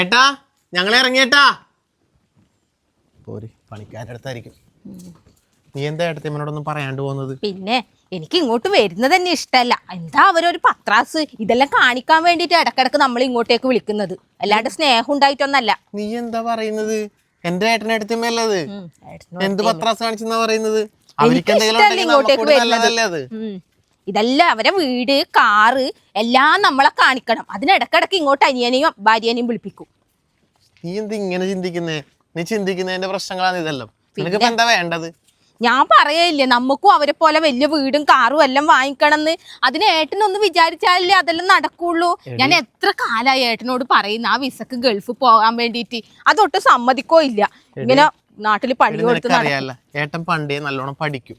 ഏട്ടാ ഞങ്ങളെ ഇറങ്ങിയേട്ടാ. പോരി പണിക്കാരുടെ അടുത്തായിരിക്കും. നീ എന്താ ഏട്ടത്തിമ്മനോടൊന്നും പറയാണ്ട് പോകുന്നത്? പിന്നെ എനിക്ക് ഇങ്ങോട്ട് വരുന്നത് തന്നെ ഇഷ്ടമല്ല. എന്താ അവരൊരു പത്രാസ്? ഇതെല്ലാം കാണിക്കാൻ വേണ്ടിട്ട് ഇടക്കിടക്ക് നമ്മൾ ഇങ്ങോട്ടേക്ക് വിളിക്കുന്നത്. അല്ലാണ്ട് സ്നേഹം ഉണ്ടായിട്ടൊന്നല്ല. നീ എന്താ പറയുന്നത്? എന്റെ ഏട്ടനെ അടുത്തമ്മല്ലത് എന്ത് പത്രാസ് കാണിച്ചെന്നാ പറയുന്നത്? അവർക്ക് എന്തെങ്കിലും ഇങ്ങോട്ടേക്ക് വരുന്നത്. ഇതെല്ലാം അവരെ വീട് കാറ് എല്ലാം നമ്മളെ കാണിക്കണം. അതിനിടക്കിടക്ക് ഇങ്ങോട്ട് അനിയനെയും ഭാര്യനെയും വിളിപ്പിക്കും. നീ എന്ത് ഇങ്ങനെ ചിന്തിക്കുന്നേ? നീ ചിന്തിക്കുന്നതിന്റെ പ്രശ്നങ്ങളാണ് ഇതെല്ലാം. നിനക്കിപ്പോ എന്താ വേണ്ടത്? ഞാൻ പറയയില്ലേ നമുക്കും അവരെ പോലെ വലിയ വീടും കാറും എല്ലാം വാങ്ങിക്കണം എന്ന് അതിന് ഏട്ടനൊന്ന് വിചാരിച്ചാലേ അതെല്ലാം നടക്കുള്ളൂ. ഞാൻ എത്ര കാലായി ഏട്ടനോട് പറയുന്ന ആ വിസക്ക് ഗൾഫ് പോകാൻ വേണ്ടിയിട്ട്. അതൊട്ടും സമ്മതിക്കോ ഇല്ല. ഇങ്ങനെ നാട്ടിൽ പണി കൊടുത്ത് ഏട്ടൻ പണ്ടേ നല്ലോണം പഠിക്കും.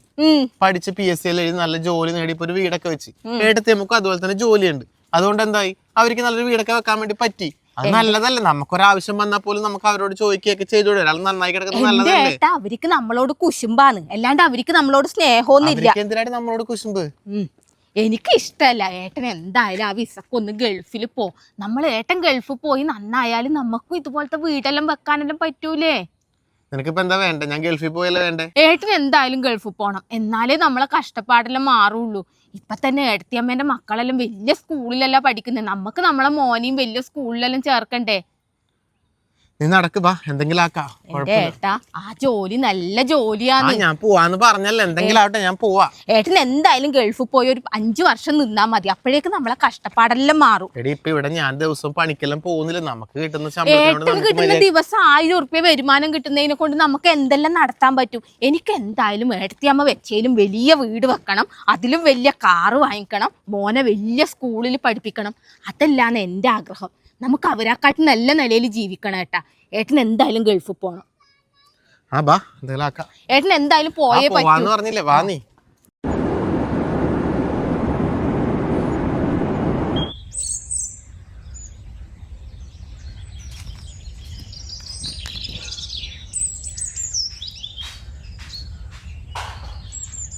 പഠിച്ച് പി എസ് സി എഴുതി നല്ല ജോലി നേടി ഇപ്പൊ ഒരു വീടൊക്കെ വെച്ച്. ഏട്ടത്തി നമുക്ക് അതുപോലെ തന്നെ ജോലിയുണ്ട്. അതുകൊണ്ട് എന്തായി? അവർക്ക് നല്ലൊരു വീടൊക്കെ വെക്കാൻ വേണ്ടി പറ്റി. അത് നല്ലതല്ലേ നമുക്കൊരാവശ്യം വന്നാൽ പോലും നമുക്ക് അവരോട് ചോദിക്കുകയൊക്കെ ചെയ്തു ഒരാൾ നന്നായി കിടക്കുന്നത് നല്ലതല്ലേ? അവർക്ക് നമ്മളോട് കുശുമ്പാണ്. അല്ലാണ്ട് അവർക്ക് നമ്മളോട് സ്നേഹമൊന്നുമില്ല എന്തിനാണ് നമ്മളോട് കുശുമ്പ്? എനിക്ക് ഇഷ്ടല്ല. ഏട്ടൻ എന്തായാലും ആ വിസക്കൊന്ന് ഗൾഫിൽ പോ. നമ്മൾ ഏട്ടൻ ഗൾഫിൽ പോയി നന്നായാലും നമുക്കും ഇതുപോലത്തെ വീടെല്ലാം വെക്കാനെല്ലാം പറ്റൂലേ? നിനക്കിപ്പോ എന്താ വേണ്ടേ? ഞാൻ ഗൾഫിൽ പോയല്ലേ വേണ്ടേ? ഏട്ടൻ എന്തായാലും ഗൾഫിൽ പോണം. എന്നാലേ നമ്മളെ കഷ്ടപ്പാടെല്ലാം മാറുള്ളൂ. ഇപ്പൊ തന്നെ ഏട്ടത്തിയമ്മേന്റെ മക്കളെല്ലാം വലിയ സ്കൂളിലല്ല പഠിക്കുന്നത് നമുക്ക് നമ്മളെ മോനെയും വലിയ സ്കൂളിലെല്ലാം ചേർക്കണ്ടേ? നീ നടക്ക് വാ. എന്തെങ്കിലും ആക്കാ. ഏട്ടാ ആ ജോലി നല്ല ജോലിയാണ്. ഞാൻ പോവാന്ന് പറഞ്ഞല്ലോ. എന്തെങ്കിലും ആവട്ടെ ഞാൻ പോവാ. ഏട്ടൻ എന്തായാലും ഗൾഫിൽ പോയി ഒരു അഞ്ചു വർഷം നിന്നാ മതി. അപ്പോഴേക്ക് നമ്മളെ കഷ്ടപ്പാടെല്ലാം മാറും. എടി ഇപ്പൊ ഇവിടെ ഞാൻ ദിവസവും പണിക്കെല്ലാം പോകുന്നില്ല. നമുക്ക് കിട്ടുന്ന ഏട്ടന് കിട്ടുന്ന ദിവസം ആയിരം ഉറുപ്പ്യ വരുമാനം കിട്ടുന്നതിനെ കൊണ്ട് നമുക്ക് എന്തെല്ലാം നടത്താൻ പറ്റും? എനിക്ക് എന്തായാലും ഏട്ടത്തിയമ്മ വെച്ചേലും വലിയ വീട് വെക്കണം. അതിലും വലിയ കാറ് വാങ്ങിക്കണം. മോനെ വലിയ സ്കൂളിൽ പഠിപ്പിക്കണം. അതെല്ലാം എന്റെ ആഗ്രഹം. നമുക്ക് അവരെക്കാട്ടും നല്ല നിലയിൽ ജീവിക്കണം ഏട്ടാ. ഏട്ടൻ എന്തായാലും ഗൾഫിൽ പോകണം ആ ബാ എന്തെങ്കിലും ആക്കാം. ഏട്ടൻ എന്തായാലും പോയേ പറ്റൂ. പറഞ്ഞില്ലേ വാ നീ.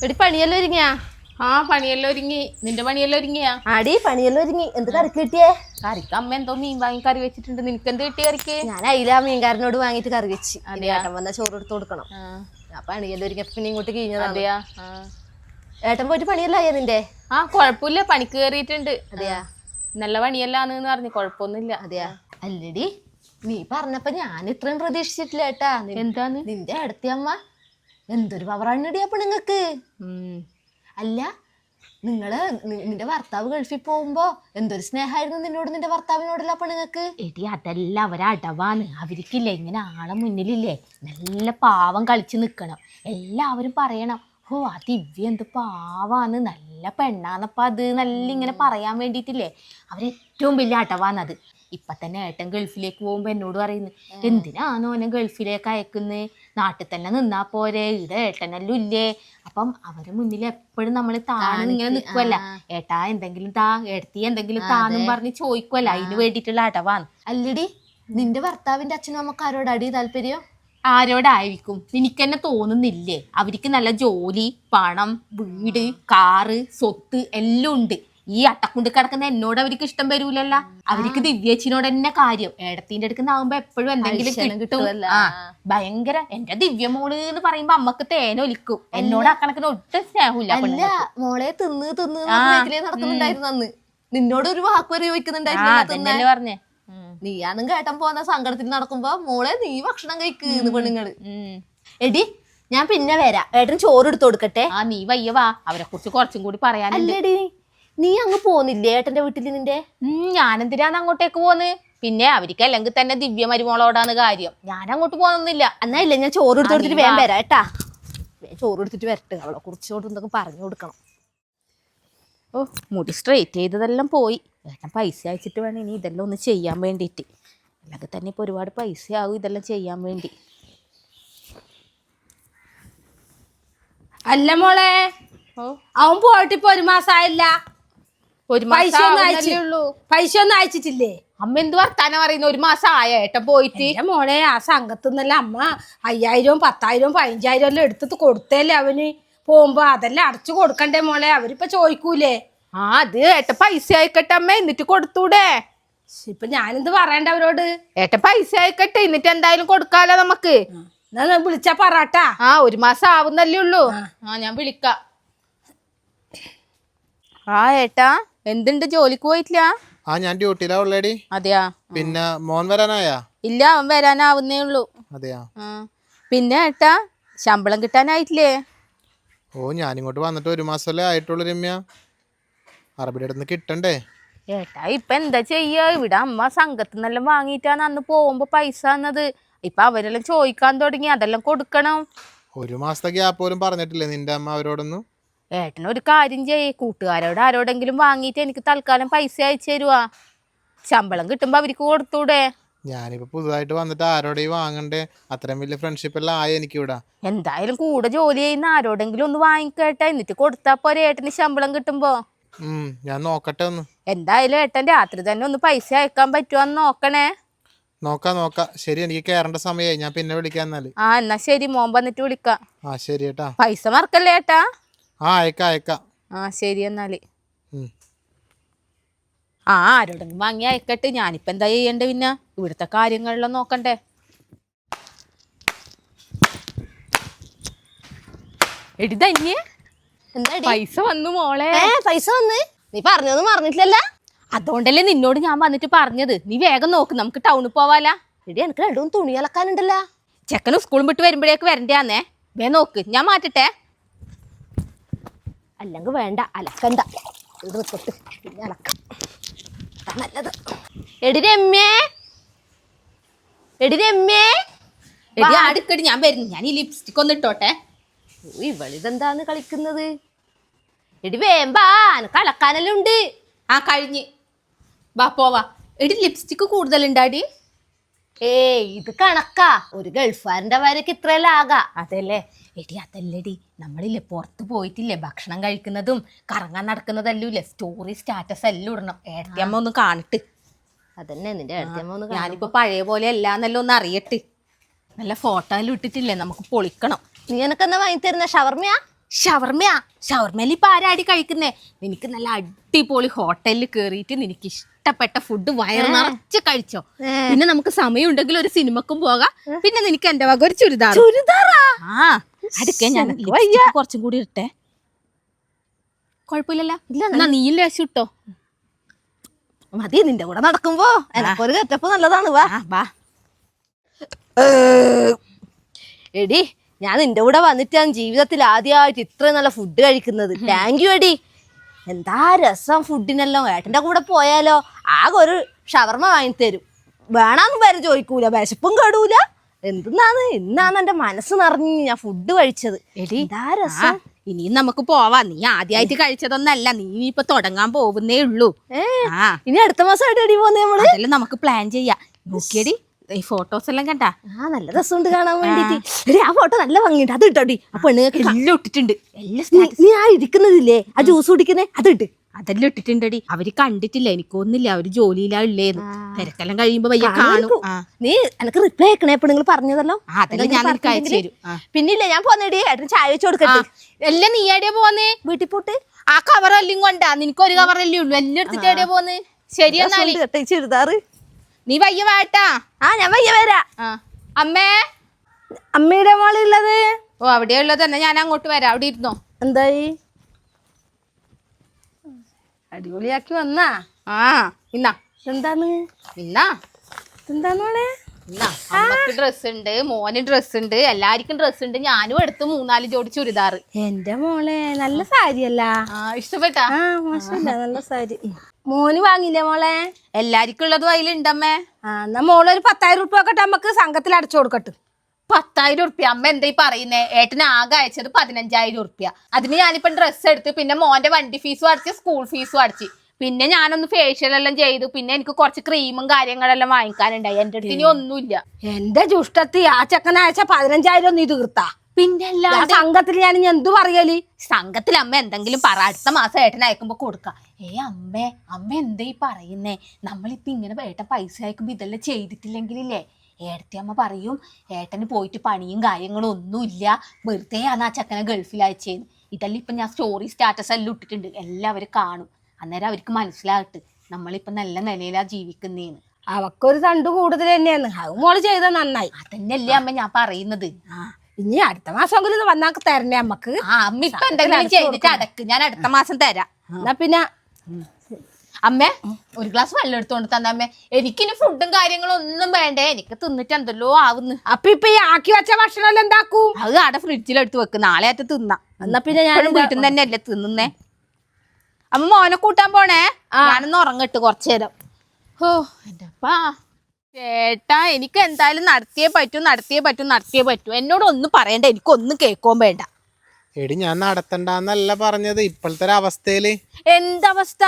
എടി പണിയെല്ലാം ഒരുങ്ങിയാ? ആ പണിയെല്ലാം ഒരുങ്ങി. നിന്റെ പണിയെല്ലാം ഒരുങ്ങിയാ? ആടി പണിയെല്ലാം ഒരുങ്ങി. എന്ത് കറക്കി കിട്ടിയേ? കറിക്ക് അമ്മ എന്തോ മീൻ വാങ്ങി കറി വെച്ചിട്ടുണ്ട്. നിനക്ക് എന്ത് കിട്ടിയ കറിക്ക്? ഞാൻ അയില മീൻകാരനോട് വാങ്ങിട്ട് കറി വെച്ച്. ഏട്ടൻ വന്ന ചോറ് എടുത്ത് കൊടുക്കണം. അപ്പൊ അണിയല്ലോ ഒരു പിന്നെ ഇങ്ങോട്ട് അതെയാ? ആ. ഏട്ടൻ പോയിട്ട് പണിയല്ലായോ നിന്റെ? ആ കൊഴപ്പില്ല പണിക്ക് കയറിയിട്ടുണ്ട്. അതെയാ? നല്ല പണിയല്ലാന്ന് പറഞ്ഞു കൊഴപ്പൊന്നുമില്ല അതെയാ? അല്ലടി നീ പറഞ്ഞപ്പോ ഞാൻ ഇത്രയും പ്രതീക്ഷിച്ചിട്ടില്ല ഏട്ടാ. എന്താന്ന്? നിന്റെ അടുത്തമ്മ എന്തൊരു പവറാണ് ഇടിയാ പെണ്ണുങ്ങക്ക്. അല്ല നിങ്ങൾ നിന്റെ ഭർത്താവ് ഗൾഫിൽ പോകുമ്പോ എന്തൊരു സ്നേഹമായിരുന്നു നിന്നോട് നിന്റെ ഭർത്താവിനോടല്ല പെണ്ണുങ്ങക്ക് എടി അതെല്ലാം അവരടവാണ് അവർക്കില്ലേ ഇങ്ങനെ ആളെ മുന്നിലില്ലേ നല്ല പാവം കളിച്ച് നിൽക്കണം എല്ലാവരും പറയണം ഓ ആ ദിവ്യ എന്ത് പാവാന്ന് നല്ല പെണ്ണാന്നപ്പ അത് നല്ല ഇങ്ങനെ പറയാൻ വേണ്ടിയിട്ടില്ലേ. അവരേറ്റവും വലിയ അടവാണത് ഇപ്പൊ തന്നെ ഏട്ടൻ ഗൾഫിലേക്ക് പോകുമ്പോ എന്നോട് പറയുന്നു എന്തിനാണ് ഓനെ ഗൾഫിലേക്ക് അയക്കുന്നത് നാട്ടിൽ തന്നെ നിന്നാ പോരെ ഇവിടെ ഏട്ടനെല്ലാം ഇല്ലേ? അപ്പം അവരെ മുന്നിൽ എപ്പോഴും നമ്മൾ താണു ഇങ്ങനെ നിൽക്കുമല്ല ഏട്ടാ എന്തെങ്കിലും താ ഏടത്തി എന്തെങ്കിലും താന്നും പറഞ്ഞ് ചോദിക്കുമല്ല അതിന് വേണ്ടിയിട്ടുള്ള അടവാണ്. അല്ലടി നിന്റെ ഭർത്താവിന്റെ അച്ഛനും നമുക്ക് ആരോട് അടി താല്പര്യം? ആരോടായിരിക്കും? നിനക്കെന്നെ തോന്നുന്നില്ലേ? അവർക്ക് നല്ല ജോലി പണം വീട് കാറ് സ്വത്ത് എല്ലാം ഉണ്ട്. ഈ അട്ടക്കുണ്ട് കിടക്കുന്ന എന്നോട് അവർക്ക് ഇഷ്ടം വരൂലല്ല. അവർക്ക് ദിവ്യേച്ചിനോട് തന്നെ കാര്യം. ഏടത്തിന്റെ അടുക്കുന്നാവുമ്പോ എപ്പോഴും എന്തെങ്കിലും കിട്ടും. ഭയങ്കര എന്റെ ദിവ്യമോൾ എന്ന് പറയുമ്പോ അമ്മയ്ക്ക് തേനൊലിക്കും എന്നോട് ആ കണക്കിന് ഒട്ടും സ്നേഹമില്ല മോളെ തിന്ന് തിന്ന് നടക്കുന്നുണ്ടായിരുന്നു അന്ന്. നിന്നോട് ഒരു വാക്ക് വരെ ചോദിക്കുന്നുണ്ടായിരുന്നു പറഞ്ഞേ. നീ നീയാനും കേട്ടൻ പോകുന്ന സങ്കടത്തിൽ നടക്കുമ്പോ മോളെ നീ ഭക്ഷണം കഴിക്കുന്നു പെണ്ണുങ്ങൾ. എടി ഞാൻ പിന്നെ വരാം. ഏട്ടൻ ചോറ് എടുത്തു കൊടുക്കട്ടെ. ആ നീ വയ്യ വാ. അവരെ കുറിച്ച് കുറച്ചും കൂടി പറയാനല്ലേ നീ അങ്ങ് പോന്നില്ലേ ഏട്ടന്റെ വീട്ടിൽ നിന്റെ? ഞാൻ ഞാനെന്തിനാണ് അങ്ങോട്ടേക്ക് പോന്ന്? പിന്നെ അവർക്ക് അല്ലെങ്കിൽ തന്നെ ദിവ്യ മരുമോളോടാണ് കാര്യം. ഞാൻ അങ്ങോട്ട് പോകുന്നില്ല എന്നാ ഇല്ല ഞാൻ ചോറ് എടുത്തു കൊടുത്തിട്ട് വേഗം വരാം ഏട്ടാ ചോറ് എടുത്തിട്ട് വരട്ടെ. അവളെ കുറിച്ചോട് എന്തൊക്കെ പറഞ്ഞു കൊടുക്കണം. ഓ മുടി സ്ട്രെയിറ്റ് ചെയ്തതെല്ലാം പോയി. ഏട്ടൻ പൈസ അയച്ചിട്ട് വേണം ഇനി ഇതെല്ലാം ഒന്ന് ചെയ്യാൻ വേണ്ടിയിട്ട്. അല്ലെങ്കിൽ തന്നെ ഇപ്പോൾ ഒരുപാട് പൈസ ആകും ഇതെല്ലാം ചെയ്യാൻ വേണ്ടി. അല്ല മോളെ ഓ. അവൻ പോയിട്ട് ഇപ്പൊ ഒരു മാസമായില്ല ഒരു പൈസ ഒന്നും അയച്ചു പൈസ ഒന്നും അയച്ചിട്ടില്ലേ? അമ്മ എന്ത് വർത്താനം പറയുന്ന? ഒരു മാസം ആയ? ഏട്ടൻ പോയിട്ട്? എന്റെ മോളെ ആ സംഘത്തു നിന്നല്ല അമ്മ അയ്യായിരവും പത്തായിരവും പതിനഞ്ചായിരം എല്ലാം എടുത്തിട്ട് കൊടുത്തല്ലേ അവന്? പോകുമ്പോ അതെല്ലാം അടച്ചു കൊടുക്കണ്ടേ മോളെ? അവരിപ്പൊ ചോദിക്കൂലേ? ആ അത് ഏട്ട പൈസ ആയിക്കട്ടെ അമ്മ എന്നിട്ട് കൊടുത്തൂടെ? ഇപ്പൊ ഞാനെന്ത് പറയണ്ട അവരോട്? ഏട്ട പൈസ ആയിക്കട്ടെ എന്നിട്ട് എന്തായാലും കൊടുക്കാലോ നമുക്ക്. എന്നാ വിളിച്ചാ പറട്ടാ ആ ഒരു മാസം ആവുന്നല്ലേ ഉള്ളൂ. ആ ഞാൻ വിളിക്കാം. ആ ഏട്ടാ. എന്തുണ്ട്? ജോലിക്ക് പോയിട്ടില്ല? ആ ഞാൻ ഡ്യൂട്ടിയിലാ ഉള്ളേടി. അതെയാ? പിന്നെ മോൻ വരാനായാ? ഇല്ല അവൻ വരാനാവുന്നേ ഉള്ളൂ. അതെയാ? പിന്നെ ഏട്ടാ ശമ്പളം കിട്ടാനായിട്ടില്ലേ? ഓ ഞാനിങ്ങോട്ട് വന്നിട്ട് ഒരു മാസമല്ലേ ആയിട്ടുള്ളു രമ്യ. അറബിയുടെ അടുത്ത് കിട്ടണ്ടേ? ഏട്ടാ ഇപ്പൊ എന്താ ചെയ്യാ? ഇവിടെ അമ്മ സംഘത്തിൽ നിന്നെല്ലാം വാങ്ങിയിട്ടാണ് അന്ന് പോകുമ്പോ പൈസ എന്നത് ഇപ്പൊ അവരെല്ലാം ചോദിക്കാൻ തുടങ്ങി അതെല്ലാം കൊടുക്കണം. ഒരു മാസത്തെ ഗ്യാപ്പ് പോലും പറഞ്ഞിട്ടില്ലേ നിന്റെ അമ്മ അവരോടൊന്നും? ഏട്ടൻ ഒരു കാര്യം ചെയ് കൂട്ടുകാരോട് ആരോടെങ്കിലും വാങ്ങിയിട്ട് എനിക്ക് തൽക്കാലം പൈസ അയച്ചു തരുവാ. ശമ്പളം കിട്ടുമ്പോ അവർക്ക് കൊടുത്തൂടെ. ഞാനിപ്പോ പുതുതായിട്ട് വന്നിട്ട് ആരോടെ വാങ്ങണ്ടേ? അത്രയും വലിയ ഫ്രണ്ട്ഷിപ്പ് എല്ലാം ആയി എനിക്കിവിടെ. എന്തായാലും കൂടെ ജോലി ചെയ്യുന്ന ആരോടെങ്കിലും ഒന്ന് വാങ്ങിക്കേട്ടെ. എന്നിട്ട് കൊടുത്താ പോരെ ഏട്ടന് ശമ്പളം കിട്ടുമ്പോ. ഞാൻ നോക്കട്ടെ ഒന്ന്. എന്തായാലും ഏട്ടൻ രാത്രി തന്നെ ഒന്ന് പൈസ അയക്കാൻ പറ്റുമോന്ന് നോക്കണേ. നോക്കാം നോക്കാം. ശരി എനിക്ക് കേറേണ്ട സമയമായി ഞാൻ പിന്നെ വിളിക്കാം എന്നാൽ. ആ എന്നാ ശരി. മോൻ വന്നിട്ട് വിളിക്കാം. ആ ശരി ഏട്ടാ. പൈസ മറക്കല്ലേ ഏട്ടാ? ആ അയക്കാം അയക്കാം. ആ ശരി എന്നാൽ. ആ ആരോടെങ്കിലും വാങ്ങി അയക്കട്ടെ. ഞാനിപ്പോ എന്താ ചെയ്യണ്ടേ പിന്നെ? ഇവിടുത്തെ കാര്യങ്ങളെല്ലാം നോക്കണ്ടേ? എടി തന്നെ എന്താടി? പൈസ വന്നു മോളെ. ഏ പൈസ വന്ന്? നീ പറഞ്ഞൊന്നും പറഞ്ഞിട്ടില്ലല്ലോ അതുകൊണ്ടല്ലേ നിന്നോട് ഞാൻ വന്നിട്ട് പറഞ്ഞത്. നീ വേഗം നോക്ക് നമുക്ക് ടൗണിൽ പോവാലാ. എടി എനിക്ക് രണ്ടും തുണി അലക്കാനുണ്ടല്ലോ. ചെക്കനും സ്കൂളും വിട്ട് വരുമ്പോഴേക്ക് വരണ്ടാന്നേ വേ നോക്ക് ഞാൻ മാറ്റട്ടെ? അല്ലെങ്കിൽ വേണ്ട അലക്കണ്ട. ഇത് വെച്ചിട്ട് പിന്നെ അലക്കാം. നല്ലത്. എടി രമ്യേ. എടി രമ്യേ. എടി അടുക്കടി ഞാൻ വരുന്നു. ഞാൻ ഈ ലിപ്സ്റ്റിക് ഒന്ന് ഇട്ടോട്ടെ. ഓ, ഇവളിതെന്താണ് കളിക്കുന്നത്? എടി വേമ്പാ എനക്ക് അലക്കാനെല്ലാം ഉണ്ട്. ആ കഴിഞ്ഞ്. വാ പോവാ. എടി ലിപ്സ്റ്റിക് കൂടുതലുണ്ടാടി ഏയ് ഇത് കണക്കാ. ഒരു ഗൾഫാരന്റെ വരക്ക് ഇത്ര ആകാ അതല്ലേ? എടി അതല്ലടി. നമ്മളില്ലേ പുറത്ത് പോയിട്ടില്ലേ ഭക്ഷണം കഴിക്കുന്നതും കറങ്ങാൻ നടക്കുന്നതല്ലൂല്ലേ? സ്റ്റോറി സ്റ്റാറ്റസ് എല്ലാം ഇടണം. ഏടത്തിയമ്മ ഒന്ന് കാണിട്ട്. അതന്നെ നിന്റെ ഏടത്തിയമ്മ ഒന്ന് ഞാനിപ്പോ പഴയ പോലെ അല്ലാന്നല്ലോ ഒന്ന് അറിയട്ട്. നല്ല ഫോട്ടോ എല്ലാം ഇട്ടിട്ടില്ലേ? നമുക്ക് പൊളിക്കണം. നീ എനക്കെന്നാ വാങ്ങി തരുന്ന? ഷവർമ്മയാ? ഷവർമ്മയാ. ഷവർമ്മയിൽ ഇപ്പൊ ആരാടി കഴിക്കുന്നേ? നിനക്ക് നല്ല അടിപൊളി ഹോട്ടലിൽ കേറിയിട്ട് നിനക്ക് ഇഷ്ടപ്പെട്ട ഫുഡ് വയർ നിറച്ച് കഴിച്ചോ. പിന്നെ നമുക്ക് സമയം ഉണ്ടെങ്കിൽ ഒരു സിനിമക്കും പോകാം. പിന്നെ നിനക്ക് എന്റെ വക ഒരു ചുരിദാർ ചുരിദാറാ? ആ അടുക്കെ ഞാൻ കുറച്ചും കൂടി ഇട്ടെ കുഴപ്പമില്ലല്ലോ. എന്നാ നീയും ലേശം ഇട്ടോ. മതി നിന്റെ കൂടെ നടക്കുമ്പോ. എനക്കൊരു കറ്റപ്പ് നല്ലതാണ് വാ. വാ. എടി ഞാൻ നിന്റെ കൂടെ വന്നിട്ടാണ് ജീവിതത്തിൽ ആദ്യമായിട്ട് ഇത്രയും നല്ല ഫുഡ് കഴിക്കുന്നത്. താങ്ക് യു എടി. എന്താ രസം ഫുഡിനെല്ലാം ഏട്ടന്റെ കൂടെ പോയാലോ? ആകെ ഒരു ഷവർമ്മ വാങ്ങിത്തരും വേണമെന്ന് വരെ ചോദിക്കൂല. വിശപ്പും കേടൂല. എന്തെന്നാണ്? ഇന്നാണ് എന്റെ മനസ്സ് നിറഞ്ഞ് ഞാൻ ഫുഡ് കഴിച്ചത്. എന്താ രസം? ഇനിയും നമുക്ക് പോവാ. നീ ആദ്യമായിട്ട് കഴിച്ചതൊന്നല്ല. നീ ഇനിയിപ്പൊ തുടങ്ങാൻ പോകുന്നേ ഉള്ളൂ ഇനി അടുത്ത മാസമായിട്ട് എടി പോന്നേ നമ്മൾ? നമുക്ക് പ്ലാൻ ചെയ്യാം. നോക്കിയടി. ഈ ഫോട്ടോസ് എല്ലാം കണ്ടാ? ആ നല്ല രസമുണ്ട് കാണാൻ വേണ്ടിട്ട് ആ ഫോട്ടോ നല്ല ഭംഗിയുണ്ട്. അത് ഇട്ടോടി ആ പെണ്ണുങ്ങൾക്ക് എല്ലാം ഇട്ടിട്ടുണ്ട്. എല്ലാം നീ- ആ ഇരിക്കുന്നതില്ലേ? ആ ജ്യൂസ് കുടിക്കുന്നേ? അത് ഇട്ട്. അതെല്ലാം ഇട്ടിട്ടുണ്ടടി അവർ കണ്ടിട്ടില്ല. എനിക്കൊന്നില്ല അവർ ജോലിയിലാ ഉള്ളേന്ന്. തിരക്കെല്ലാം കഴിയുമ്പോ വയ്യ കാണും. നീ എനിക്ക് റിപ്ലൈ അയക്കണേ ഇപ്പൊ നിങ്ങൾ പറഞ്ഞതല്ലോ. അതെല്ലാം ഞാൻ നിനക്ക് അയച്ചു തരും. പിന്നില്ലേ ഞാൻ പോന്നേടി ഏട്ടൻ ചായ വെച്ച് കൊടുക്കട്ടെ. എല്ലാം നീ എവിടെയാ പോന്നേ? വീട്ടിൽ പോട്ട്. ആ കവറെല്ലാം കൊണ്ടാ. നിനക്ക് ഒരു കവറല്ലേ ഉള്ളൂ. എല്ലാം എടുത്തിട്ട് എവിടെയാ പോന്ന്? ശരിയെന്നാൽ. ചുരിദാറ്. നീ വയ്യ വാട്ടാ. ആ ഞാൻ വയ്യ വരാ. ആ. അമ്മേ. അമ്മയുടെ മോളുള്ളത്? ഓ അവിടെ ഉള്ളത് തന്നെ. ഞാൻ അങ്ങോട്ട് വരാം. അവിടെ ഇരുന്നോ. എന്തായി? അടിപൊളിയാക്കി വന്നാ. ആ ഇന്നാ എന്താണ്? ഇന്നാ എന്താണ് മോളെ? അമ്മയ്ക്ക് ഡ്രസ് ഉണ്ട് മോന് ഡ്രസ് ഉണ്ട് എല്ലാവർക്കും ഡ്രസ് ഉണ്ട്. ഞാനും എടുത്തു മൂന്നാൽ ജോഡി ചുരിദാറ്. എന്റെ മോളെ നല്ല സാരിയല്ല. ആ ഇഷ്ടപ്പെട്ടാ? ആ മോശമില്ല നല്ല സാരി. മോന് വാങ്ങില്ലേ മോളെ? എല്ലാരിക്കും ഉള്ളതും അതിലുണ്ടമ്മേ ആ എന്നാ മോളൊരു പത്തായിരം ഉറുപ്പ്യ ഒക്കെ നമുക്ക് സംഘത്തിൽ അടച്ചു കൊടുക്കട്ടെ. പത്തായിരം ഉറുപ്പ്യ. അമ്മ എന്തായി പറയുന്നേ? ഏട്ടന് ആകെ അയച്ചത് പതിനഞ്ചായിരം ഉറുപ്പ്യ. അതിന് ഞാനിപ്പം ഡ്രസ്സ് എടുത്ത് പിന്നെ മോന്റെ വണ്ടി ഫീസും അടച്ച് സ്കൂൾ ഫീസും അടച്ച്. പിന്നെ ഞാനൊന്ന് ഫേഷ്യൽ എല്ലാം ചെയ്തു. പിന്നെ എനിക്ക് കുറച്ച് ക്രീമും കാര്യങ്ങളെല്ലാം വാങ്ങിക്കാനുണ്ടായി. എന്റെ അടുത്ത് ഇനി ഒന്നുമില്ല. എന്റെ ജുഷ്ടത്തി? ആ ചെക്കനയച്ച പതിനഞ്ചായിരം നീ തീർത്താ? പിന്നെ സംഘത്തിൽ ഞാൻ ഇനി എന്തു പറയൽ? സംഘത്തിൽ അമ്മ എന്തെങ്കിലും പറ. അടുത്ത മാസം ഏട്ടൻ അയക്കുമ്പോ കൊടുക്ക. ഏ അമ്മേ അമ്മ എന്തേ ഈ പറയുന്നേ? നമ്മളിപ്പോ ഇങ്ങനെ ഏട്ടൻ പൈസ അയക്കുമ്പോ ഇതെല്ലാം ചെയ്തിട്ടില്ലെങ്കിലില്ലേ? ഏട്ടത്തി അമ്മ പറയും ഏട്ടന് പോയിട്ട് പണിയും കാര്യങ്ങളും ഒന്നുമില്ല. വെറുതെ ആണ് ആ ചക്കനെ ഗൾഫിൽ അയച്ചേന്ന്. ഇതെല്ലാം ഇപ്പൊ ഞാൻ സ്റ്റോറി സ്റ്റാറ്റസ് എല്ലാം ഇട്ടിട്ടുണ്ട്. എല്ലാവരും കാണും. അന്നേരം അവർക്ക് മനസ്സിലാകട്ട്. നമ്മളിപ്പോ നല്ല നിലയിലാ ജീവിക്കുന്നേന്ന്. അവക്കൊരു തണ്ട് കൂടുതൽ തന്നെയാണ് അത് മോൾ ചെയ്ത നന്നായി. അതന്നെയല്ലേ അമ്മ ഞാൻ പറയുന്നത്. ആ. ഇനി അടുത്ത മാസമെങ്കിലും ഒന്ന് വന്നാക്ക് തരണേ നമ്മക്ക് ആ അമ്മ ഇപ്പൊ എന്തെങ്കിലും ചെയ്തിട്ട് അടക്ക്. ഞാൻ അടുത്ത മാസം തരാം. എന്നാ പിന്നെ അമ്മേ ഒരു ഗ്ലാസ് വെള്ളം എടുത്തോണ്ട് തന്ന അമ്മേ. എനിക്കിനി ഫുഡും കാര്യങ്ങളും ഒന്നും വേണ്ടേ. എനിക്ക് തിന്നിട്ട് എന്തല്ലോ ആവുന്നു. അപ്പൊ ഇപ്പൊ ഈ ആക്കി വെച്ച ഭക്ഷണം എന്താക്കും? അത് ആടെ ഫ്രിഡ്ജിലെടുത്ത് വെക്കും. നാളെ ആയിട്ട് തിന്നാം. എന്നാ പിന്നെ ഞാൻ വീട്ടിൽ നിന്ന് തന്നെ അല്ലേ തിന്നുന്നേ? അമ്മ മോനെ കൂട്ടാൻ പോണേ? ഞാനൊന്ന് ഉറങ്ങിട്ട് കുറച്ചു നേരം. ഓ എന്റെ അപ്പാ. ചേട്ടാ എനിക്ക് എന്തായാലും നടത്തിയേ പറ്റൂ നടത്തിയേ പറ്റൂ നടത്തിയേ പറ്റൂ. എന്നോട് ഒന്നും പറയണ്ട എനിക്കൊന്നും കേൾക്കാൻ വേണ്ട. എടി ഞാൻ നടത്തണ്ടെന്നല്ല പറഞ്ഞത്. ഇപ്പോഴത്തെ അവസ്ഥയിൽ. എന്തവസ്ഥ?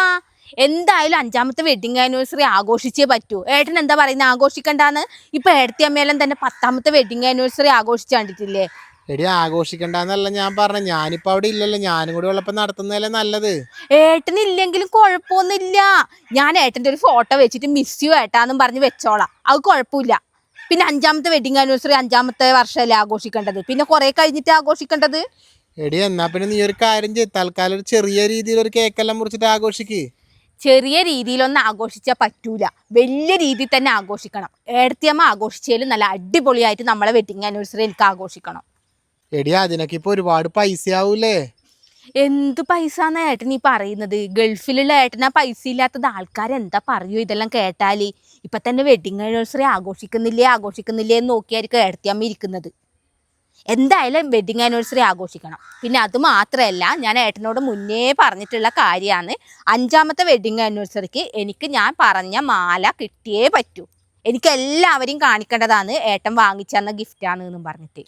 എന്തായാലും അഞ്ചാമത്തെ വെഡിങ് ആനിവേഴ്സറി ആഘോഷിച്ചേ പറ്റൂ. ഏട്ടൻ എന്താ പറയുന്നത് ആഘോഷിക്കണ്ടാന്ന്? ഇപ്പൊ ഏടത്തി അമ്മയെല്ലാം തന്നെ പത്താമത്തെ വെഡിങ് ആനിവേഴ്സറി ആഘോഷിച്ചു കണ്ടിട്ടില്ലേ? എടി ആഘോഷിക്കണ്ടെന്നല്ല ഞാൻ പറഞ്ഞ. ഞാനിപ്പോ അവിടെ ഇല്ലല്ലോ. ഞാനും കൂടി ഉള്ളപ്പോ നടത്തുന്നതല്ലേ നല്ലത്. ഏട്ടനില്ലെങ്കിലും കുഴപ്പമൊന്നുമില്ല. ഞാൻ ഏട്ടന്റെ ഒരു ഫോട്ടോ വെച്ചിട്ട് മിസ് യു ഏട്ടാന്നും പറഞ്ഞ് വെച്ചോളാം. അത് കുഴപ്പമില്ല. പിന്നെ അഞ്ചാമത്തെ വെഡിങ് ആനിവേഴ്സറി അഞ്ചാമത്തെ വർഷമല്ലേ ആഘോഷിക്കേണ്ടത്? പിന്നെ കുറെ കഴിഞ്ഞിട്ട് ആഘോഷിക്കേണ്ടത്? എടി എന്നാ പിന്നെ നീ ഒരു കാര്യം ചെയ്ത് തൽക്കാലം ഒരു ചെറിയ രീതിയിൽ ഒരു കേക്കെല്ലാം മുറിച്ചിട്ട് ആഘോഷിക്ക്. ചെറിയ രീതിയിലൊന്നും ആഘോഷിച്ചാൽ പറ്റൂല. വലിയ രീതിയിൽ തന്നെ ആഘോഷിക്കണം. ഏടത്തിയമ്മ ആഘോഷിച്ചാലും നല്ല അടിപൊളിയായിട്ട് നമ്മളെ വെഡിങ് ആനിവേഴ്സറി എനിക്ക് ആഘോഷിക്കണം. എടി അതിനൊക്കെ ഇപ്പൊ ഒരുപാട് പൈസ ആവൂലേ എന്ത് പൈസ ഏട്ടൻ ഈ പറയുന്നത്? ഗൾഫിലുള്ള ഏട്ടനാ പൈസ ഇല്ലാത്തത്. ആൾക്കാർ എന്താ പറയൂ ഇതെല്ലാം കേട്ടാൽ? ഇപ്പൊ തന്നെ വെഡിങ് ആനിവേഴ്സറി ആഘോഷിക്കുന്നില്ലേ ആഘോഷിക്കുന്നില്ലേ എന്ന് നോക്കിയായിരിക്കും ഏടത്തിയമ്മ ഇരിക്കുന്നത്. എന്തായാലും വെഡിങ് ആനിവേഴ്സറി ആഘോഷിക്കണം. പിന്നെ അത് മാത്രമല്ല ഞാൻ ഏട്ടനോട് മുന്നേ പറഞ്ഞിട്ടുള്ള കാര്യമാണ് അഞ്ചാമത്തെ വെഡിങ് ആനിവേഴ്സറിക്ക് എനിക്ക് ഞാൻ പറഞ്ഞ മാല കിട്ടിയേ പറ്റൂ. എനിക്ക് എല്ലാവരെയും കാണിക്കേണ്ടതാണ് ഏട്ടൻ വാങ്ങിച്ചെന്ന ഗിഫ്റ്റാണ് എന്നും പറഞ്ഞിട്ട്.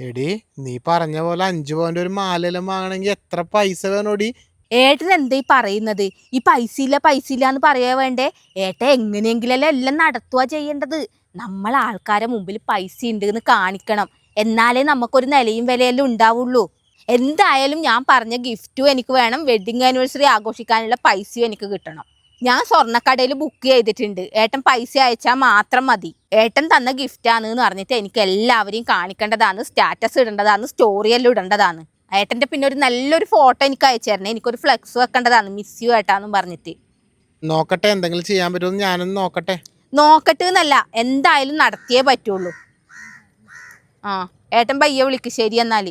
എടി നീ പറഞ്ഞ പോലെ അഞ്ചു പവന്റെ ഒരു മാലയിലും വാങ്ങണമെങ്കിൽ എത്ര പൈസ വേണോടി? ഏട്ടൻ എന്താ ഈ പറയുന്നത്? ഈ പൈസ ഇല്ല പൈസ ഇല്ല എന്ന് പറയാ വേണ്ടേ? ഏട്ടൻ എങ്ങനെയെങ്കിലല്ലേ എല്ലാം നടത്തുക ചെയ്യേണ്ടത്. നമ്മൾ ആൾക്കാരെ മുമ്പിൽ പൈസ ഉണ്ട് എന്ന് കാണിക്കണം. എന്നാലേ നമുക്കൊരു നിലയും വിലയെല്ലാം ഉണ്ടാവുള്ളൂ. എന്തായാലും ഞാൻ പറഞ്ഞ ഗിഫ്റ്റും എനിക്ക് വേണം. വെഡിങ് ആനിവേഴ്സറി ആഘോഷിക്കാനുള്ള പൈസയും എനിക്ക് കിട്ടണം. ഞാൻ സ്വർണക്കടയിൽ ബുക്ക് ചെയ്തിട്ടുണ്ട്. ഏട്ടൻ പൈസ അയച്ചാൽ മാത്രം മതി. ഏട്ടൻ തന്ന ഗിഫ്റ്റാണ് എന്ന് പറഞ്ഞിട്ട് എനിക്ക് എല്ലാവരെയും കാണിക്കേണ്ടതാണ് സ്റ്റാറ്റസ് ഇടേണ്ടതാണ് സ്റ്റോറിയെല്ലാം ഇടേണ്ടതാണ്. ഏട്ടന്റെ പിന്നെ ഒരു നല്ലൊരു ഫോട്ടോ എനിക്ക് അയച്ചു തരണേ. എനിക്കൊരു ഫ്ലെക്സ് വെക്കേണ്ടതാണ്. മിസ് യു ഏട്ടാന്നും പറഞ്ഞിട്ട്. നോക്കട്ടെ എന്തെങ്കിലും ചെയ്യാൻ പറ്റുമോ ഞാനൊന്ന് നോക്കട്ടെ. നോക്കട്ടെ എന്നല്ല എന്തായാലും നടത്തിയേ പറ്റുള്ളൂ. ആ ഏട്ടൻ പയ്യെ വിളിക്ക്. ശരി എന്നാൽ.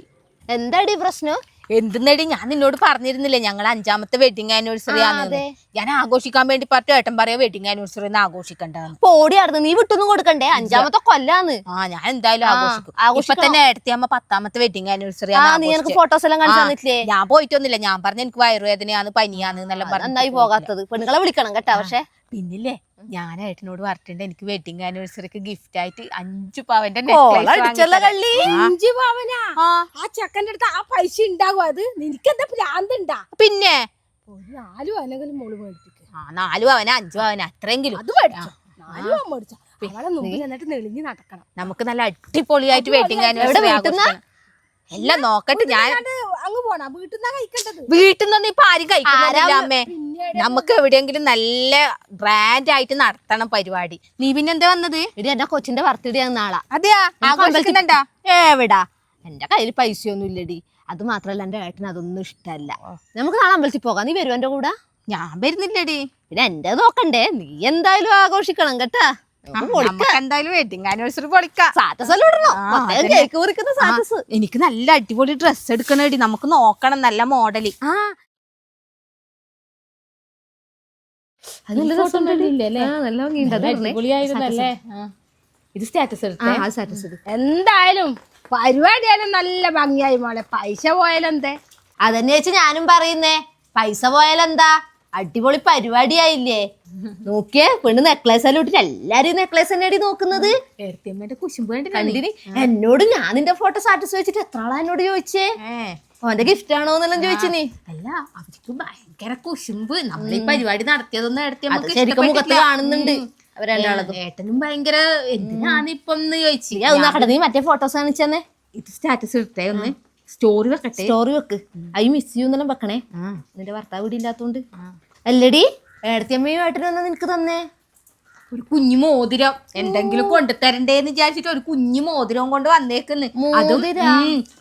എന്താടി പ്രശ്നം? എന്തെന്നടി? ഞാൻ നിന്നോട് പറഞ്ഞിരുന്നില്ലേ ഞങ്ങൾ അഞ്ചാമത്തെ വെഡിങ് ആനിവേഴ്സറി ആണ് ഞാൻ ആഘോഷിക്കാൻ വേണ്ടി പറഞ്ഞു ഏട്ടൻ പറയാ വെഡിങ് ആനിവേഴ്സറി ആഘോഷിക്കണ്ടെന്ന്. പോടി ആയിരുന്നു നീ വിട്ടൊന്നും കൊടുക്കണ്ടേ? അഞ്ചാമത്തെ കൊല്ലാന്ന്. ആ ഞാൻ എന്തായാലും ആഘോഷിക്കും. ഇപ്പൊ. തന്നെ ഏടത്തിയമ്മ പത്താമത്തെ വെഡിങ് ആനിവേഴ്സറി ആ നീ എനിക്ക് ഫോട്ടോസ് എല്ലാം കാണിച്ചു തന്നിട്ടില്ലേ? ഞാൻ പോയിട്ടൊന്നുമില്ല. ഞാൻ പറഞ്ഞ എനിക്ക് വയറുവേദനയാണ് പനിയാന്ന് എന്നെല്ലാം പറഞ്ഞു നന്നായി പോകാത്തത്. പെണ്ണുങ്ങളെ വിളിക്കണം കേട്ടാ പക്ഷെ. പിന്നില്ലേ? ഞാൻ ഏട്ടനോട് പറഞ്ഞിട്ടുണ്ട് എനിക്ക് വെഡിങ് ആനിവേഴ്സറിക്ക് ഗിഫ്റ്റ് ആയിട്ട് അഞ്ചു പവന്റെ അഞ്ചു പവനാ? ആ. ചെക്കന്റെ അടുത്ത് ആ പൈസ ഉണ്ടാകും അത്. നിനക്ക് എന്താ ഭ്രാന്തണ്ടാ പിന്നെ? ഒരു നാല് പവനെങ്കിലും മോൾ മേടിപ്പിക്കും ആ നാലു പവന അഞ്ചു പവന അത്രയെങ്കിലും. അത് മേടിച്ചോ. നാല് പവൻ മേടിച്ചോ. എന്നിട്ട് നെളിഞ്ഞ് നടക്കണം. നമുക്ക് നല്ല അടിപൊളിയായിട്ട് വെഡിങ് ആനിവേഴ്സറി? എല്ലാം നോക്കട്ടെ ഞാൻ അങ്ങ് പോണ. വീട്ടിൽ വീട്ടിൽ നിന്ന് ഇപ്പൊ ആരും കഴിക്കുന്നില്ല അമ്മേ? നമുക്ക് എവിടെയെങ്കിലും നല്ല ഗ്രാൻഡ് ആയിട്ട് നടത്തണം പരിപാടി. നീ പിന്നെ എന്താ വന്നത്? ഇത് എന്റെ കൊച്ചിന്റെ ബർത്ത്ഡേ ആണ് നാളെ. അതെയാ? ആഘോഷിക്കുന്നുണ്ടാ എവിടാ? എന്റെ കയ്യിൽ പൈസ ഒന്നും ഇല്ലടി അത് മാത്രല്ല എന്റെ ഏട്ടന് അതൊന്നും ഇഷ്ടമല്ല. നമുക്ക് നാളെ അമ്പലത്തിൽ പോകാം. നീ വരുവോ എന്റെ കൂടെ? ഞാൻ വരുന്നില്ലടി. പിന്നെ എന്റെ നോക്കണ്ടേ. നീ എന്തായാലും ആഘോഷിക്കണം കേട്ടാ. എന്തായാലും വെഡിങ് ആനിവേഴ്സറി പൊളിക്കാം. കേക്ക് എനിക്ക് നല്ല അടിപൊളി ഡ്രസ് എടുക്കണേടി നമുക്ക് നോക്കണം നല്ല മോഡൽ ആ. ഇത് സ്റ്റാറ്റസ് സ്റ്റാറ്റസ് എന്തായാലും പരിപാടിയായാലും നല്ല ഭംഗിയായി മോളെ. പൈസ പോയാലും എന്തേ അതന്നെ വെച്ച് ഞാനും പറയുന്നേ. പൈസ പോയാലെന്താ? അടിപൊളി പരിപാടിയായില്ലേ? നോക്കിയേ പെണ്ണ് നെക്ലേസ് എല്ലാം ഇട്ടിട്ട് എല്ലാരും നെക്ലേസ് തന്നെയാടി നോക്കുന്നത്. കണ്ടിന്? എന്നോട് ഞാൻ നിന്റെ ഫോട്ടോ സ്റ്റാറ്റസ് വെച്ചിട്ട് എത്ര ആളാ എന്നോട് ചോദിച്ചേ? ഓന്റെ ഗിഫ്റ്റ് ആണോ എന്നെല്ലാം ചോദിച്ചു നീ? അല്ല അവർക്ക് ഭയങ്കര കുശുമ്പ്. നമ്മൾ ഈ പരിപാടി നടത്തിയതൊന്നും എടുത്തി അത് ശരിക്കും മുഖത്ത് കാണുന്നുണ്ട് ഏട്ടനും ഭയങ്കര എന്തിനാണ് ഇപ്പൊ ചോദിച്ചു? നീ മറ്റേ ഫോട്ടോസ് കാണിച്ചെന്നേ. ഇത് സ്റ്റാറ്റസ് ഇട്ടേ ഒന്ന്. സ്റ്റോറി വെക്കട്ടെ? സ്റ്റോറി വെക്ക്. ഐ മിസ് യു എന്നെല്ലാം വെക്കണേ? നിന്റെ ഭർത്താവ് ഇവിടെ ഇല്ലാത്തോണ്ട് അല്ലടി ഏടത്തിയമ്മയും ഏട്ടനും നിനക്ക് തന്നേ? ഒരു കുഞ്ഞു മോതിരം എന്തെങ്കിലും കൊണ്ടുതരണ്ടേന്ന് വിചാരിച്ചിട്ട് ഒരു കുഞ്ഞു മോതിരം കൊണ്ട് വന്നേക്കുന്നു. അതും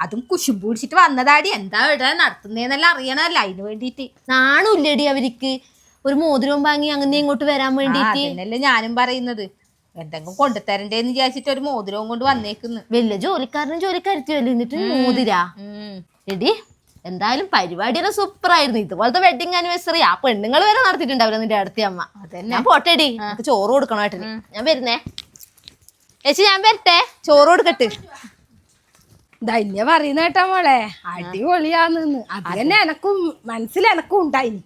അതും കുശുമ്പ് പിടിച്ചിട്ട് വന്നതാടി. എന്താ ഇവിടെ നടത്തുന്നേന്നെല്ലാം അറിയണമല്ല അതിന് വേണ്ടിട്ട്. നാണമില്ലടി അവർക്ക് ഒരു മോതിരവും വാങ്ങി അങ്ങനെ ഇങ്ങോട്ട് വരാൻ വേണ്ടിട്ട്. അതന്നെയല്ലേ ഞാനും പറയുന്നത്. എന്തെങ്കിലും കൊണ്ടുതരണ്ടേന്ന് വിചാരിച്ചിട്ട് ഒരു മോതിരവും കൊണ്ട് വന്നേക്കുന്നു. വലിയ ജോലിക്കാരനും ജോലിക്കാരത്തി എന്നിട്ട് മോതിര. എടി എന്തായാലും പരിപാടിയെല്ലാം സൂപ്പർ ആയിരുന്നു ഇതുപോലത്തെ വെഡിങ് ആനിവേഴ്സറി ആ. പെണ്ണുങ്ങൾ വരെ നടത്തിയിട്ടുണ്ടാവില്ല നിന്റെ അടുത്ത അമ്മ. ഞാൻ പോട്ടെടി. എനിക്ക് ചോറ് കൊടുക്കണം ഏട്ടന്. ഞാൻ വരുന്നേ. ചേച്ചി ഞാൻ വരട്ടെ. ചോറ് കൊടുക്കട്ടെ. ധന്യ പറയുന്ന കേട്ടാ മോളെ. അടിപൊളിയാന്ന് അത്. തന്നെ എനക്കും മനസ്സിൽ എനക്കും ഉണ്ടായിനി.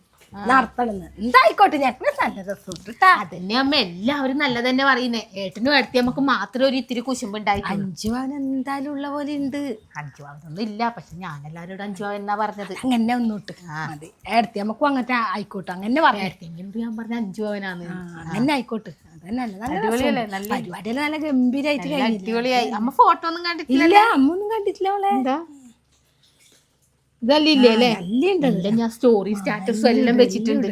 നടത്തണെന്ന്. എന്തായിക്കോട്ടെ ഞങ്ങൾ നല്ല രസം കേട്ടാ അതന്നെ അമ്മ എല്ലാവരും നല്ലത് തന്നെ പറയുന്നേ. ഏട്ടനും എടുത്തി നമുക്ക് മാത്രം ഒരു ഇത്തിരി കുശുമ്പുണ്ടായി അഞ്ചു പവൻ എന്തായാലും ഉള്ള പോലെ ഉണ്ട് അഞ്ചു പവനൊന്നും ഇല്ല പക്ഷെ ഞാൻ എല്ലാവരോടും അഞ്ചു പവൻ എന്നാ പറഞ്ഞത്? അങ്ങനെ ഒന്നോട്ട്. മതി. ഏടത്തി നമുക്കും അങ്ങനത്തെ ആയിക്കോട്ടെ അങ്ങനെ പറയാം. ഏട്ടത്തിന്റെ ഞാൻ പറഞ്ഞ അഞ്ചു പവനാന്ന്. അങ്ങനെ ആയിക്കോട്ടെ. അതന്നെ നല്ല നല്ല അടിപൊളിയല്ലേ? നല്ല- പരിപാടിയെല്ലാം നല്ല ഗംഭീരായിട്ട് അടിപൊളിയായി. അമ്മ ഫോട്ടോ ഒന്നും കണ്ടിട്ടില്ല ഇല്ല അമ്മ ഒന്നും കണ്ടിട്ടില്ല അവളെ ഇതല്ലേ അല്ലേ? ഞാൻ സ്റ്റോറി സ്റ്റാറ്റസും എല്ലാം വെച്ചിട്ടുണ്ട്.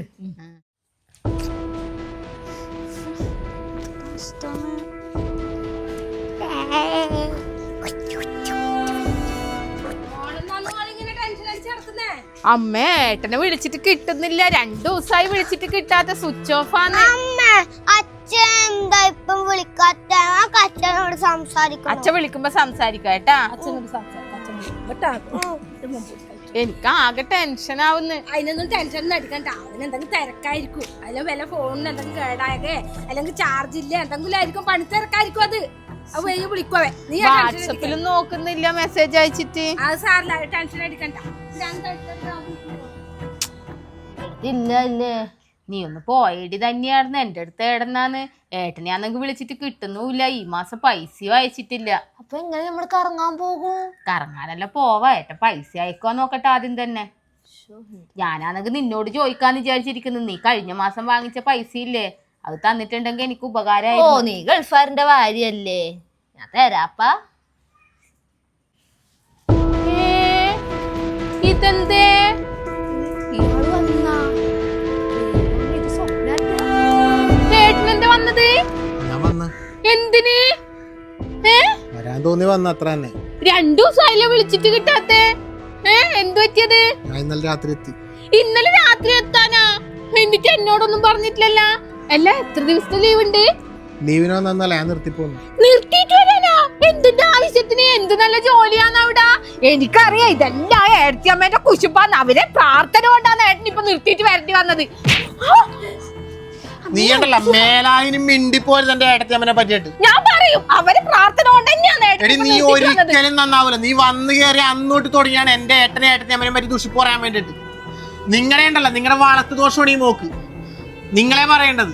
അമ്മ ഏട്ടനെ വിളിച്ചിട്ട് കിട്ടുന്നില്ല. രണ്ടു ദിവസമായി വിളിച്ചിട്ട് കിട്ടാത്ത സ്വിച്ച് ഓഫ് ആണ്. അച്ഛൻ വിളിക്കുമ്പോ സംസാരിക്കാം കേട്ടാ അച്ഛനോട് സംസാരിക്കാം എനിക്ക് ആകെ ടെൻഷൻ ആവുന്നു അതിനൊന്നും ടെൻഷൻ ഒന്നും അടിക്കണ്ട. അവന് എന്തെങ്കിലും തിരക്കായിരിക്കും. അതിന് വല്ല ഫോണിന് എന്തെങ്കിലും കേടായകേ അല്ലെങ്കിൽ ചാർജ് ഇല്ല എന്തെങ്കിലും ആയിരിക്കും പണി തിരക്കായിരിക്കും അത്. വാട്സപ്പിലും നോക്കുന്നില്ല മെസ്സേജ് അയച്ചിട്ട്. അത് സാറില്ല ടെൻഷൻ അടിക്കണ്ട. ഇല്ല ഇല്ലേ നീ ഒന്ന് പോയടി തന്നെയായിരുന്നു. എന്റെ അടുത്ത് ഏടന്നാന്ന് ഏട്ടനെയാണെങ്കിൽ വിളിച്ചിട്ട് കിട്ടുന്നുമില്ല. ഈ മാസം പൈസയും അയച്ചിട്ടില്ല. അപ്പൊ എങ്ങനെ നമ്മൾ കറങ്ങാൻ പോകും? കറങ്ങാനല്ല പോവാ. ഏറ്റ പൈസ അയക്കുവാൻ നോക്കട്ടെ ആദ്യം തന്നെ. ഞാനാണെങ്കിൽ നിന്നോട് ചോദിക്കാന്ന് വിചാരിച്ചിരിക്കുന്നു. നീ കഴിഞ്ഞ മാസം വാങ്ങിച്ച പൈസ ഇല്ലേ അത് തന്നിട്ടുണ്ടെങ്കിൽ എനിക്ക് ഉപകാരമായി ഓ നീ ഗൾഫാറിന്റെ ഭാര്യയല്ലേ? ഞാൻ തരാപ്പാ. ഇതെന്തേ? വന്നത്? ഞാൻ വന്ന്. എന്തിന്? ഏ? വരാൻ തോന്നി വന്ന അത്ര തന്നെ രണ്ടു ദിവസമായില്ലേ വിളിച്ചിട്ട് കിട്ടാത്തേ? ഏ എന്ത് പറ്റിയത്? ഞാൻ ഇന്നലെ രാത്രി എത്തി. ഇന്നലെ രാത്രി എത്താനാ? എന്നിട്ട് എന്നോടൊന്നും പറഞ്ഞിട്ടില്ലല്ല. അല്ല എത്ര ദിവസത്തെ ലീവ് ഉണ്ട് ലീവിനോ നന്നല്ല ഞാൻ നിർത്തിപ്പോന്നു നിർത്തിയിട്ട് വരാനാ? എന്തിന്റെ ആവശ്യത്തിന്? എന്ത് നല്ല ജോലിയാണ് അവിടെ? എനിക്കറിയാം ഇതെല്ലാം ഏടത്തി അമ്മേന്റെ കുശുപ്പാന്ന് അവരെ പ്രാർത്ഥന കൊണ്ടാണ് ഏട്ടൻ ഇപ്പൊ നിർത്തിയിട്ട് വരേണ്ടി വന്നത്. നീ ഉണ്ടല്ല മേലായിനും മിണ്ടിപ്പോരുത് എന്റെ ഏട്ടത്തി അമ്മനെ പറ്റിയിട്ട്. ഞാൻ പറയും. അവർ പ്രാർത്ഥന കൊണ്ട് തന്നെയാണ് എടി നീ ഒരിക്കലും നന്നാവൂല. നീ വന്നു കയറി അന്നോട്ട് തുടങ്ങിയാണ് എന്റെ ഏട്ടനെ ഏട്ടനെ അമ്മനെ പറ്റി ദുഷിപ്പ് പറയാൻ വേണ്ടിട്ട് നിങ്ങളെ ഉണ്ടല്ലോ നിങ്ങളുടെ വളർത്തു ദോഷമാണ് ഈ നോക്ക് നിങ്ങളെ പറയേണ്ടത്.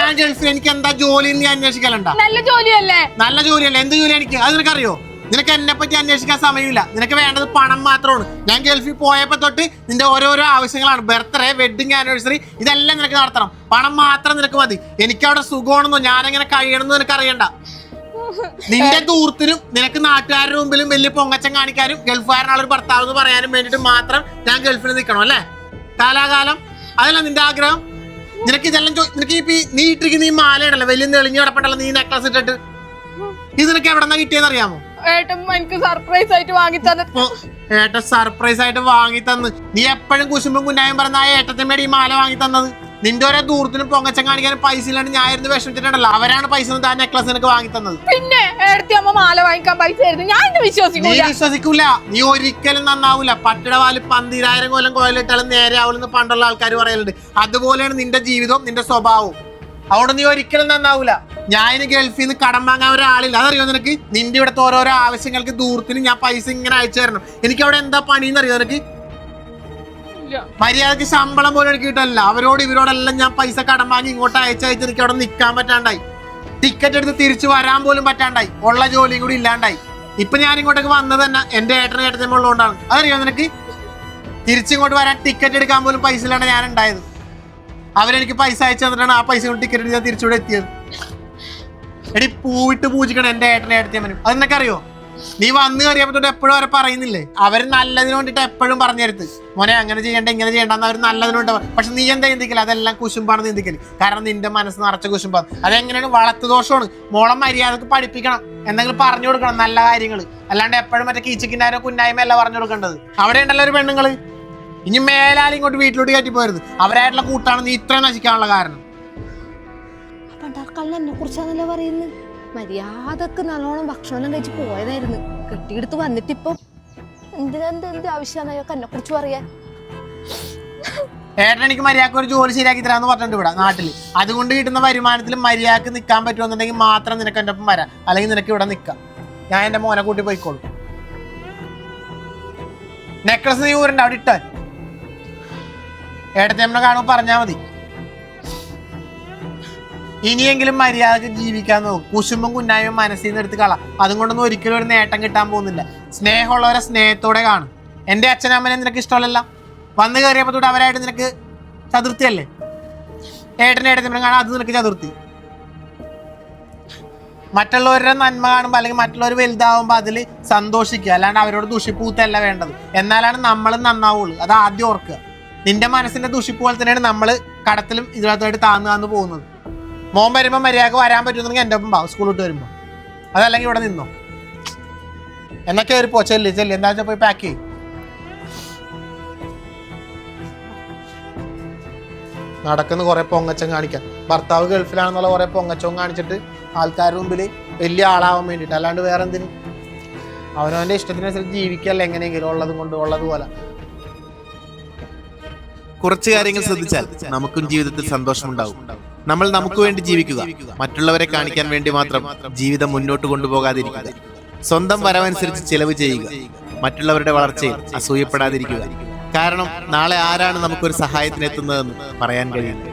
ഞാൻ ഗൾഫിൽ എനിക്ക് എന്താ ജോലി അന്വേഷിക്കലുണ്ടാ? നല്ല ജോലിയല്ലേ? നല്ല ജോലിയല്ലേ? എന്ത് ജോലി എനിക്ക്? അത് നിനക്കറിയോ? നിനക്ക് എന്നെ പറ്റി അന്വേഷിക്കാൻ സമയമില്ല. നിനക്ക് വേണ്ടത് പണം മാത്രമാണ്. ഞാൻ ഗൾഫിൽ പോയപ്പോ തൊട്ട് നിന്റെ ഓരോരോ ആവശ്യങ്ങളാണ്. ബർത്ത്ഡേ വെഡിങ് ആനിവേഴ്സറി ഇതെല്ലാം നിനക്ക് നടത്തണം. പണം മാത്രം നിനക്ക് മതി. എനിക്ക് അവിടെ സുഖമാണെന്നോ? ഞാനെങ്ങനെ കഴിയണമെന്നോ നിനക്ക് അറിയണ്ട. നിന്റെ ദൂരത്തിനും നിനക്ക് നാട്ടുകാരുടെ മുമ്പിലും വലിയ പൊങ്ങച്ചം കാണിക്കാനും ഗൾഫുകാരനാളൊരു ഒരു ഭർത്താവ് എന്ന് പറയാനും വേണ്ടിട്ട് മാത്രം ഞാൻ ഗൾഫിൽ നിൽക്കണം അല്ലേ? കാലാകാലം. അതല്ല നിന്റെ ആഗ്രഹം? നിനക്ക് ഇതെല്ലാം നിനക്ക് ഇപ്പൊ ഈ നീ ഇട്ടിരിക്കുന്ന ഈ മാലയാണല്ലോ വലിയ നെളിഞ്ഞു കിടപ്പുണ്ടല്ലോ നീ നെക്ലസ് ഇട്ടിട്ട്. ഇത് നിനക്ക് എവിടെന്നാ കിട്ടിയെന്ന് അറിയാമോ? ഏട്ടൻ എനിക്ക് സർപ്രൈസ് ആയിട്ട് വാങ്ങി ഇപ്പൊ ഏട്ടൻ സർപ്രൈസ് ആയിട്ട് വാങ്ങി തന്ന്. നീ എപ്പോഴും കുശുമ്പും കുന്നായും പറഞ്ഞ ആ ഏട്ടത്തിന്മേടി ഈ മാല വാങ്ങി തന്നത്. നിന്റെ ഓരോ ദൂരത്തിന് പൊങ്ങച്ചം കാണിക്കാൻ പൈസ ഇല്ലാണ്ട് ഞാൻ ഇരുന്ന് വിഷമിച്ചിട്ടുണ്ടല്ലോ. അവരാണ് പൈസ ആ നെക്ലസ് എനിക്ക് വാങ്ങി തന്നത്. പിന്നെ ഏടത്തി അമ്മ മാല വാങ്ങിക്കാൻ പൈസ ആയിരുന്നു. ഞാൻ ഇത് നീ വിശ്വസിക്കൂല. വിശ്വസിക്കൂല. നീ ഒരിക്കലും നന്നാവൂല. പട്ടിടവാൽ വാൽ പന്തിരായിരം കൊല്ലം കോയിലിട്ടാലും നേരെ ആവുമെന്ന് പണ്ടുള്ള ആൾക്കാർ പറയലുണ്ട്. അതുപോലെയാണ് നിന്റെ ജീവിതവും നിന്റെ സ്വഭാവവും. അവിടെ നീ ഒരിക്കലും നന്നാവൂല. ഞാൻ ഗൾഫിൽ നിന്ന് കടം വാങ്ങാൻ ഒരാളില്ല. അതറിയോ നിനക്ക്? നിന്റെ ഇവിടുത്തെ ഓരോരോ ആവശ്യങ്ങൾക്ക് ദൂരത്തിന് ഞാൻ പൈസ ഇങ്ങനെ അയച്ചു തരണം. എനിക്ക് അവിടെ എന്താ പണിന്ന് അറിയോ നിനക്ക്? മര്യാദയ്ക്ക് ശമ്പളം പോലും എനിക്ക് കിട്ടല്ല അവരോട് ഇവരോടെല്ലാം ഞാൻ പൈസ കടം വാങ്ങി ഇങ്ങോട്ട് അയച്ചയച്ച് എനിക്ക് അവിടെ നിൽക്കാൻ പറ്റാണ്ടായി. ടിക്കറ്റ് എടുത്ത് തിരിച്ചു വരാൻ പോലും പറ്റാണ്ടായി. ഉള്ള ജോലിയും കൂടി ഇല്ലാണ്ടായി. ഇപ്പൊ ഞാൻ ഇങ്ങോട്ടേക്ക് വന്നത് തന്നെ എന്റെ ഏട്ടനും ഏട്ടനും ഉള്ളതുകൊണ്ടാണ്. അതറിയോ നിനക്ക്? തിരിച്ചിങ്ങോട്ട് വരാൻ ടിക്കറ്റ് എടുക്കാൻ പോലും പൈസ ഇല്ലാണ്ട് ഞാൻ ഉണ്ടായത്. അവരെനിക്ക് പൈസ അയച്ചു തന്നിട്ടാണ് ആ പൈസ കൊണ്ട് ടിക്കറ്റ് ഞാൻ തിരിച്ചുകൂടെ എത്തിയത്. എടി പൂവിട്ട് പൂജിക്കണം എന്റെ ഏട്ടനെ ഏട്ടത്തിയമ്മനും അത് നിനക്കറിയോ നീ വന്നു കയറിയപ്പോ തൊട്ട് എപ്പോഴും അവരെ പറയുന്നില്ലേ? അവർ നല്ലതിന് വേണ്ടിട്ട് എപ്പോഴും പറഞ്ഞു തരുത്ത്. മോനെ അങ്ങനെ ചെയ്യണ്ട ഇങ്ങനെ ചെയ്യണ്ടെന്ന് അവർ നല്ലതിന് വേണ്ടി പക്ഷെ നീ എന്താ ചിന്തിക്കില്ല അതെല്ലാം കുശുമ്പാണ് ചിന്തിക്കൽ. കാരണം നിന്റെ മനസ്സ് നിറച്ച കുശുമ്പാണ്. അതെങ്ങനെയാണ്? വളർത്തു ദോഷമാണ്. മോളം മര്യാദയ്ക്ക് പഠിപ്പിക്കണം. എന്തെങ്കിലും പറഞ്ഞു കൊടുക്കണം നല്ല കാര്യങ്ങൾ അല്ലാണ്ട് എപ്പോഴും മറ്റേ കീച്ചക്കിന്നാരോ കുന്നായ്മ അല്ല പറഞ്ഞു കൊടുക്കേണ്ടത്. അവിടെ ഉണ്ടല്ലോ ഒരു പെണ്ണുങ്ങൾ. ഇനി മേലാലും ഇങ്ങോട്ട് വീട്ടിലോട്ട് കയറ്റി പോരുത്. അവരായിട്ടുള്ള കൂട്ടാണ് നീ ഇത്ര നശിക്കാനുള്ള കാരണം. പണ്ടാർക്കാളിന് എന്നെ കുറിച്ചാണല്ലോ പറയുന്നത് മര്യാദയ്ക്ക് നല്ലോണം ഭക്ഷണം കഴിച്ച് പോയതായിരുന്നു. കെട്ടിയെടുത്ത് വന്നിട്ടിപ്പം എന്തിനാ എന്ത് ആവശ്യമാണ് അയാൾക്ക് എന്നെ കുറിച്ച് പറയാൻ. ഏട്ടൻ എനിക്ക് മര്യാദയ്ക്ക് ഒരു ജോലി ശരിയാക്കി തരാന്ന് പറഞ്ഞിട്ട് ഇവിടെ നാട്ടിൽ. അതുകൊണ്ട് കിട്ടുന്ന വരുമാനത്തിൽ മര്യാദയ്ക്ക് നിൽക്കാൻ പറ്റുമെന്നുണ്ടെങ്കിൽ മാത്രം നിനക്ക് എന്റെ ഒപ്പം വരാം. അല്ലെങ്കിൽ നിനക്ക് ഇവിടെ നിൽക്കാം. ഞാൻ എന്റെ മോനെ കൂട്ടി പോയിക്കോളും. നെക്ലസ് നീ ഊരണ്ട അവിടെ ഇട്ടോ. ഏട്ടത്തിയമ്മനെ കാണുമ്പോൾ പറഞ്ഞാൽ മതി. ഇനിയെങ്കിലും മര്യാദയ്ക്ക് ജീവിക്കാൻ നോക്കും. കുശുമ്പും കുന്നായ്മയും മനസ്സിൽ നിന്ന് എടുത്ത് കള. അതും കൊണ്ടൊന്നും ഒരിക്കലും ഒരു നേട്ടം കിട്ടാൻ പോകുന്നില്ല. സ്നേഹമുള്ളവരെ സ്നേഹത്തോടെ കാണും. എന്റെ അച്ഛനമ്മനെ നിനക്ക് ഇഷ്ടമല്ല വന്ന് കയറിയപ്പോൾ തൊട്ട് അവരായിട്ട് നിനക്ക് ചതുർത്ഥിയല്ലേ? ഏട്ടനെ ഏട്ടത്തിനും കാണാം അത് നിനക്ക് ചതുർത്ഥി. മറ്റുള്ളവരുടെ നന്മ കാണുമ്പോൾ അല്ലെങ്കിൽ മറ്റുള്ളവർ വലുതാവുമ്പോൾ അതിൽ സന്തോഷിക്കുക. അല്ലാണ്ട് അവരോട് ദുഷിപ്പൂത്തല്ല വേണ്ടത്. എന്നാലാണ് നമ്മൾ നന്നാവുള്ളൂ. അത് ആദ്യം ഓർക്കുക. നിന്റെ മനസ്സിന്റെ ദുഷിപ്പ് പോലെ തന്നെയാണ് നമ്മൾ കടത്തിലും ഇതിനകത്തായിട്ട് താന്ന് താന്ന് പോകുന്നത്. മോൻ വരുമ്പോൾ മര്യാദയ്ക്ക് വരാൻ പറ്റുന്നെങ്കിൽ എന്റെ ഒപ്പം പാവും സ്കൂളിൽ വിട്ട് വരുമ്പോൾ അതല്ലെങ്കിൽ ഇവിടെ നിന്നോ. എന്നൊക്കെ ഒരു പോ ചെല്ലി ചെല്ലി. എന്താ വെച്ചാൽ പോയി പാക്ക് ചെയ്യും. നടക്കുന്ന കുറെ പൊങ്ങച്ചം കാണിക്കാം. ഭർത്താവ് ഗൾഫിലാണെന്നുള്ള കുറെ പൊങ്ങച്ചവും കാണിച്ചിട്ട് ആൾക്കാരുടെ മുമ്പിൽ വലിയ ആളാവാൻ വേണ്ടിയിട്ട്. അല്ലാണ്ട് വേറെ എന്തിനും അവനവന്റെ ഇഷ്ടത്തിനനുസരിച്ച് ജീവിക്കല്ല എങ്ങനെയെങ്കിലും ഉള്ളതും കൊണ്ട് ഉള്ളതുപോലെ. കുറച്ച് കാര്യങ്ങൾ ശ്രദ്ധിച്ചാൽ നമുക്കും ജീവിതത്തിൽ സന്തോഷമുണ്ടാവും. നമ്മൾ നമുക്ക് വേണ്ടി ജീവിക്കുക. മറ്റുള്ളവരെ കാണിക്കാൻ വേണ്ടി മാത്രം ജീവിതം മുന്നോട്ട് കൊണ്ടുപോകാതിരിക്കുക. സ്വന്തം വരവനുസരിച്ച് ചെലവ് ചെയ്യുക. മറ്റുള്ളവരുടെ വളർച്ചയിൽ അസൂയപ്പെടാതിരിക്കുക. കാരണം നാളെ ആരാണ് നമുക്കൊരു സഹായത്തിന് എത്തുന്നതെന്ന് പറയാൻ കഴിയില്ല